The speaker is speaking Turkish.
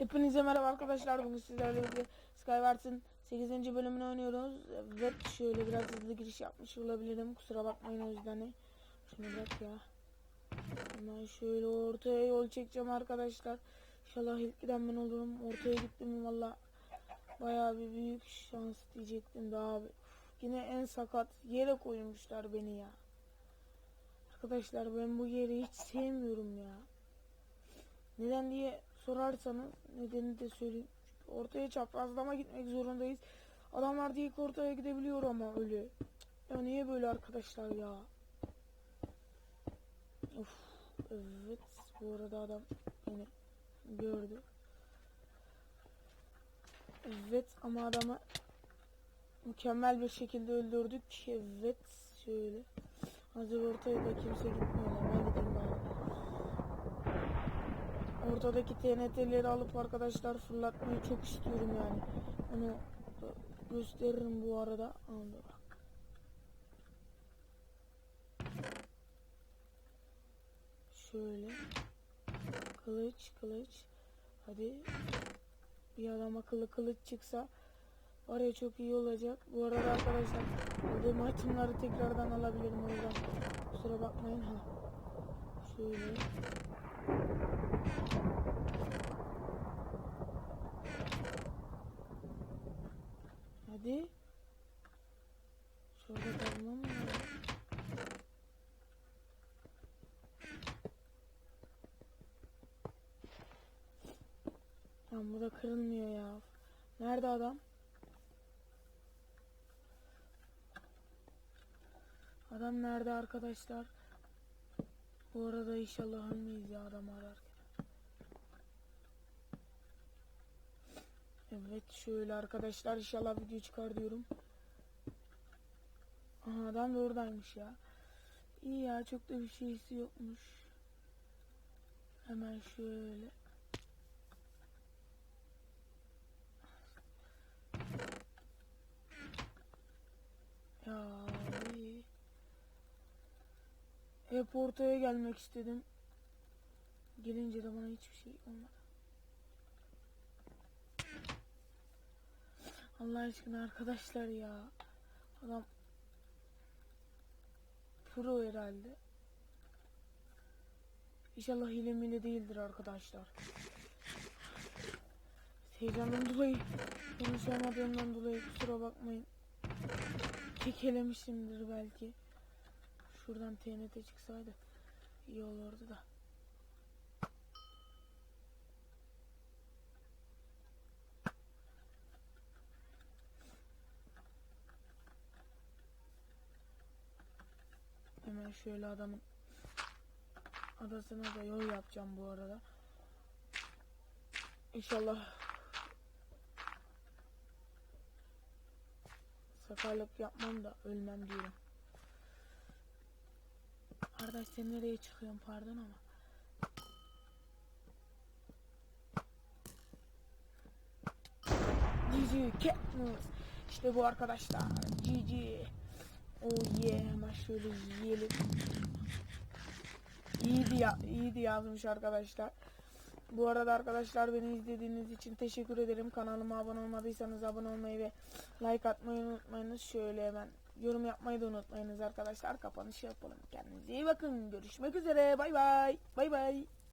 Hepinize merhaba arkadaşlar. Bugün sizlerle birlikte Skywars'ın 8. bölümünü oynuyoruz. Evet şöyle biraz hızlı giriş yapmış olabilirim. Kusura bakmayın o yüzden. Şunu bırak ya. Hemen şöyle ortaya yol çekeceğim arkadaşlar. İnşallah ilk giden ben olurum. Ortaya gittim valla. Bayağı bir büyük şans diyecektim daha abi. Yine en sakat yere koymuşlar beni ya. Arkadaşlar ben bu yeri hiç sevmiyorum ya. Neden diye sorarsanız nedeni de söyleyeyim. Çünkü ortaya çaprazlama gitmek zorundayız. Adamlar ilk ortaya gidebiliyor ama öyle. Ya niye böyle arkadaşlar ya? Of. Evet. Bu arada adam beni gördü. Evet ama adamı mükemmel bir şekilde öldürdük. Evet. Şöyle. Hazır ortaya da kimse gitmiyor. Ben gideyim bari. Ortadaki TNT'leri alıp arkadaşlar fırlatmayı çok istiyorum yani. Onu gösteririm bu arada. Bak. Şöyle. Kılıç kılıç. Hadi. Bir adam akıllı kılıç çıksa var ya çok iyi olacak. Bu arada arkadaşlar aldığım itemları tekrardan alabilirim o yüzden kusura bakmayın ha. Şöyle. Hadi. Şurada kalmam mı? Lan bu da kırılmıyor ya. Nerede adam? Adam nerede arkadaşlar? Bu arada inşallah ölmeyiz ya adam ararken. Evet şöyle arkadaşlar inşallah video çıkar diyorum. Aha adam da oradaymış ya. İyi ya çok da bir şeysi yokmuş. Hemen şöyle. Ya iyi. Hep ortaya gelmek istedim. Gelince de bana hiçbir şey olmadı. Allah aşkına arkadaşlar ya. Adam pro herhalde. İnşallah hile mile değildir arkadaşlar. Heyecandan dolayı konuşamadığımdan dolayı kusura bakmayın. Kekelemişimdir belki. Şuradan TNT çıksaydı iyi olurdu da. Şöyle adamın adasına da yol yapacağım bu arada. İnşallah sakarlık yapmam da ölmem diyorum. Kardeş sen nereye çıkıyorsun pardon ama. GG Katniss. İşte bu arkadaşlar. GG. Oh yeah. Şöyle yiyelim. İyiydi ya, iyiydi yazmış arkadaşlar. Bu arada arkadaşlar beni izlediğiniz için teşekkür ederim. Kanalıma abone olmadıysanız abone olmayı ve like atmayı unutmayınız. Şöyle hemen yorum yapmayı da unutmayınız arkadaşlar. Kapanış yapalım. Kendinize iyi bakın. Görüşmek üzere. Bay bay. Bay bay.